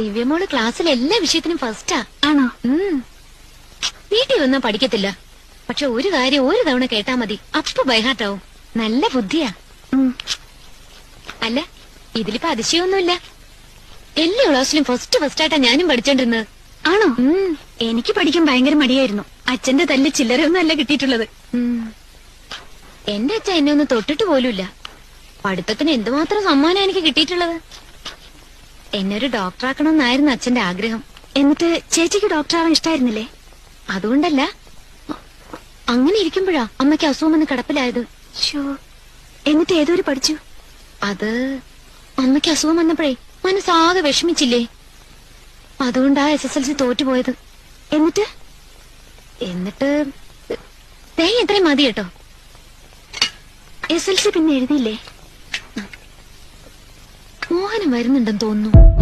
ദിവ്യമോൾ ക്ലാസ്സിൽ എല്ലാ വിഷയത്തിനും ഫസ്റ്റാ ആണോ. വീട്ടിൽ വന്നാ പഠിക്കത്തില്ല. പക്ഷെ ഒരു കാര്യം ഒരു തവണ കേട്ടാ മതി. അപ്പൊ ബൈഹാർട്ടാവും നല്ല ബുദ്ധിയാ. അല്ല ഇതിലിപ്പോ അതിശയമൊന്നുമില്ല. എല്ലാ ക്ലാസ്സിലും ഫസ്റ്റ് ഫസ്റ്റ് ആയിട്ടാ ഞാനും പഠിച്ചോണ്ടിരുന്നത്. ആണോ. എനിക്ക് പഠിക്കാൻ ഭയങ്കര മടിയായിരുന്നു. അച്ഛന്റെ തല്ല് ചില്ലറയൊന്നും അല്ല കിട്ടിയിട്ടുള്ളത്. എന്റെ അച്ഛൻ എന്നെ ഒന്ന് തൊട്ടിട്ട് പോലും ഇല്ല പഠിത്തത്തിന് എന്തുമാത്രം സമ്മാനം എനിക്ക് കിട്ടിയിട്ടുള്ളത്? എന്നെ ഒരു ഡോക്ടറാക്കണമെന്നായിരുന്നു അച്ഛന്റെ ആഗ്രഹം. എന്നിട്ട് ചേച്ചിക്ക് ഡോക്ടറാവാൻ ഇഷ്ടായിരുന്നില്ലേ? അതുകൊണ്ടല്ല. അങ്ങനെ ഇരിക്കുമ്പോഴാ അമ്മയ്ക്ക് അസുഖം വന്ന് കിടപ്പിലായത്. ഷോ എന്നിട്ട് ഏതൊരു പഠിച്ചു? അത് അമ്മയ്ക്ക് അസുഖം വന്നപ്പോഴേ മനസ്സാകെ വിഷമിച്ചില്ലേ? അതുകൊണ്ടാ എസ് എസ് എൽ സി തോറ്റുപോയത്. എന്നിട്ട്? എന്നിട്ട് ദേ ഇത്രയും മതി കേട്ടോ എസ് എൽ സി പിന്നെ എഴുതിയില്ലേ? വരുന്നുണ്ടെന്ന് തോന്നുന്നു.